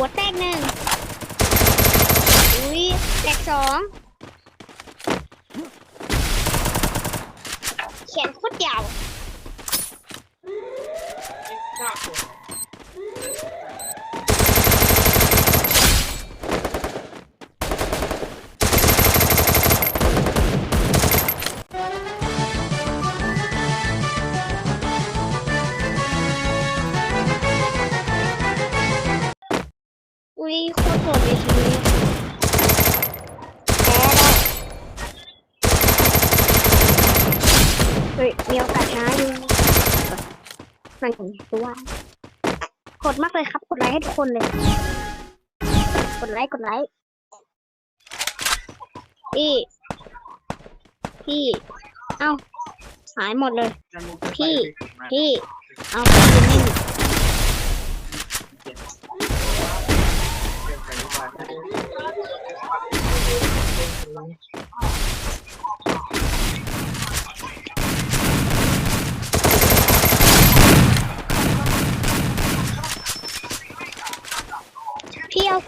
หัวแตกหนึ่งอุ้ยแตกสองแขนโคตรยาว อุ้ยโคตรโหดเลยทีนี้แพ้แล้วเฮ้ยมีโอกาสชนะอยู่นั่นผมตัวกดมากเลยครับ กดไลค์ให้ทุกคนเลย กดไลค์กดไลค์พี่ พี่ เอ้าหายหมดเลย พี่ พี่ เอาพี่ยืนนิ่งพี่เอา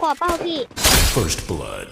กรอบเป้าพี่ First blood.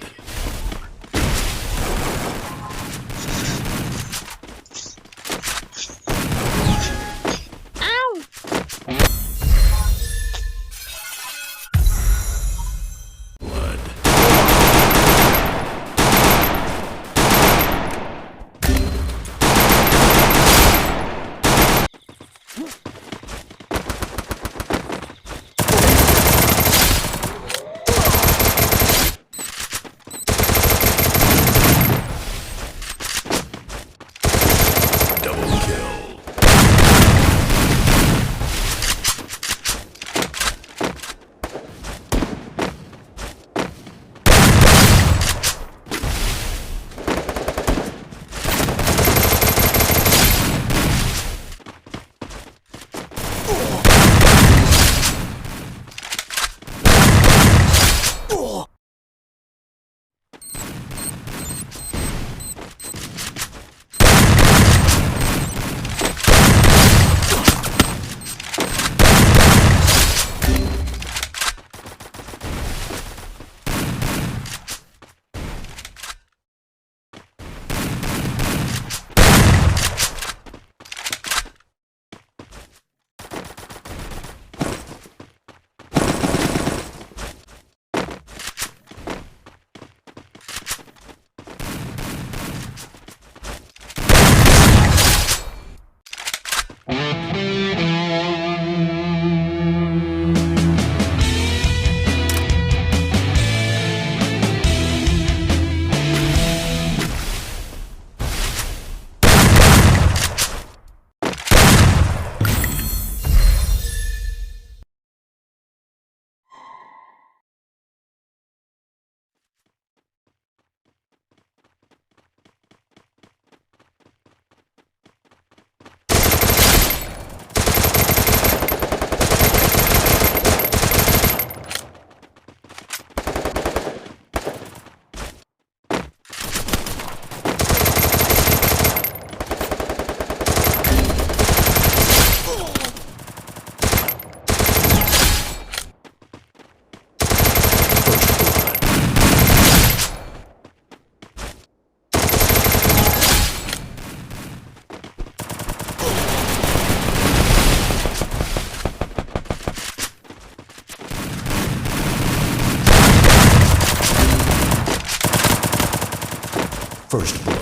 'First blood.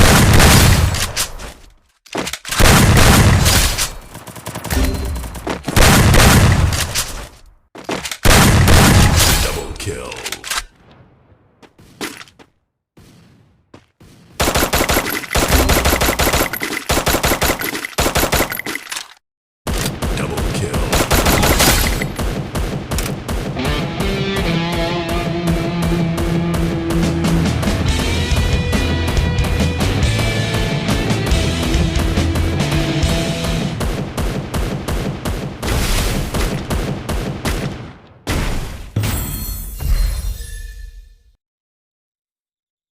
Double kill.